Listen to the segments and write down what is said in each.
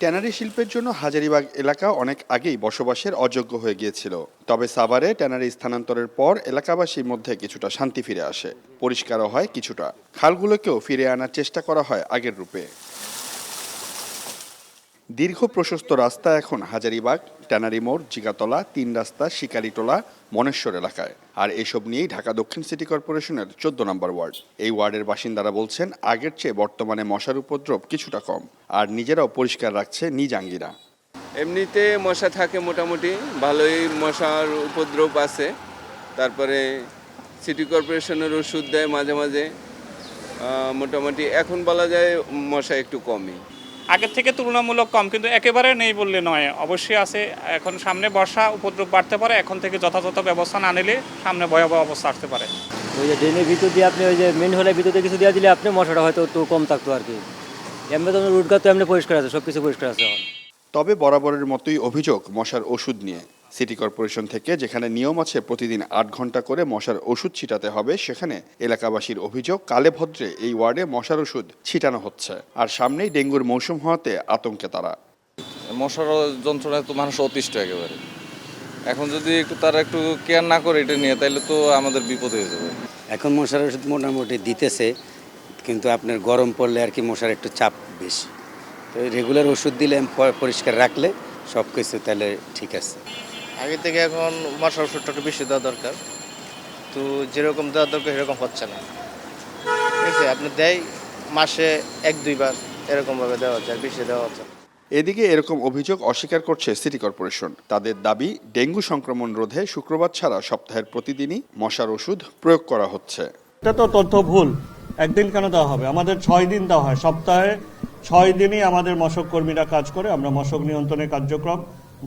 Tannery শিল্পের জন্য হাজারিবাগ এলাকা অনেক আগেই বসবাসের অযোগ্য হয়ে গিয়েছিল। তবে সাভারে ট্যানারি স্থানান্তরের পর এলাকাবাসীর মধ্যে কিছুটা শান্তি ফিরে আসে। পরিষ্কারও হয় কিছুটা। খালগুলোকেও ফিরে আনার চেষ্টা করা হয় আগের রূপে। দীর্ঘ প্রশস্ত রাস্তা এখন হাজারিবাগ, ট্যানারি মোড়, জিগাতলা, তিন রাস্তা, শিকারিটোলা, মনেশ্বর এলাকায়। আর এসব নিয়েই ঢাকা দক্ষিণ সিটি কর্পোরেশনের চোদ্দ নম্বর ওয়ার্ড। এই ওয়ার্ডের বাসিন্দারা বলছেন, আগের চেয়ে বর্তমানে মশার উপদ্রব কিছুটা কম, আর নিজেরাও পরিষ্কার রাখছে নিজ আঙ্গিরা এমনিতে মশা থাকে মোটামুটি, ভালোই মশার উপদ্রব আছে। তারপরে সিটি কর্পোরেশনের ওষুধ দেয় মাঝে মাঝে। মোটামুটি এখন বলা যায় মশা একটু কমই। আগের থেকে তুলনামূলক কম কিন্তু একেবারে নেই বললে নয়। অবশ্যই আছে এখন সামনে বর্ষা উপদ্রব বাড়তে পারে এখন থেকে যথাযথ ব্যবস্থা না নিলে সামনে ভয়াবহ অবস্থা আসতে পারে। ওই যে ড্রেনের ভিতর দিয়ে আপনি ওই যে মেন হলে ভিতর দিয়ে কিছু দিয়ে দিলে আপনি মশাটা হয়তো একটু কম থাকতো আর কি। এমনি তো রুটঘাট তো এমনি পরিষ্কার আছে সব কিছু পরিষ্কার আছে তবে বরাবরের মতোই অভিযোগ মশার ওষুধ নিয়ে। সিটি কর্পোরেশন থেকে যেখানে নিয়ম আছে প্রতিদিন আট ঘণ্টা করে মশার ওষুধ ছিটাতে হবে সেখানে এলাকাবাসীর অভিযোগ কালে ভদ্রে এই ওয়ার্ডে মশার ওষুধ ছিটানো হচ্ছে। আর সামনেই ডেঙ্গুর মৌসুম হওয়াতে আতঙ্কে তারা। মশার যন্ত্রণায় তো মানুষ অতিষ্ঠ একেবারে। এখন যদি একটু তারা একটু কেয়ার না করে এটা নিয়ে তাহলে তো আমাদের বিপদ হয়ে যাবে। এখন মশার ওষুধ মোটামুটি দিতেছে কিন্তু আপনার গরম পড়লে আর কি মশার একটু চাপ বেশি। তো রেগুলার ওষুধ দিলে পরিষ্কার রাখলে সব কিছু তাহলে ঠিক আছে। আগে থেকে এখন মশার ওষুধটা একটু বেশি দেওয়া দরকার। তো যেরকম দেওয়া দরকার সেরকম হচ্ছে না। ঠিক আছে আপনি দেয় মাসে এক দুইবার এরকমভাবে দেওয়া হচ্ছে আর বেশি দেওয়া হচ্ছে এদিকে এরকম অভিযোগ অস্বীকার করছে সিটি কর্পোরেশন। তাদের দাবি ডেঙ্গু সংক্রমণ রোধে শুক্রবার ছাড়া সপ্তাহের প্রতিদিনই মশার ওষুধ প্রয়োগ করা হচ্ছে। এটা তো তথ্য ভুল। একদিন কেন দেওয়া হবে? আমাদের ছয় দিন দেওয়া হয়। সপ্তাহে ছয় দিনই আমাদের মশক কর্মীরা কাজ করে। আমরা মশক নিয়ন্ত্রণের কার্যক্রম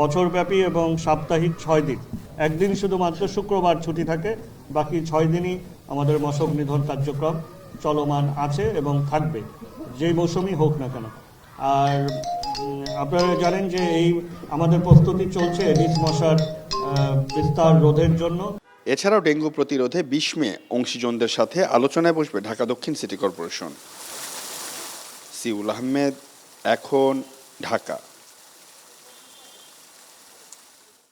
বছরব্যাপী এবং সাপ্তাহিক ছয় দিন। একদিন শুধুমাত্র শুক্রবার ছুটি থাকে, বাকি ছয় দিনই আমাদের মশক নিধন কার্যক্রম চলমান আছে এবং থাকবে যেই মৌসুমই হোক না কেন। আর আপনারা জানেন যে এই আমাদের প্রস্তুতি চলছে এডিস মশার বিস্তার রোধের জন্য। এছাড়াও ডেঙ্গু প্রতিরোধে বিশ মে অংশীজনদের সাথে আলোচনায় বসবে ঢাকা দক্ষিণ সিটি কর্পোরেশন। সিউল আহমেদ, এখন ঢাকা।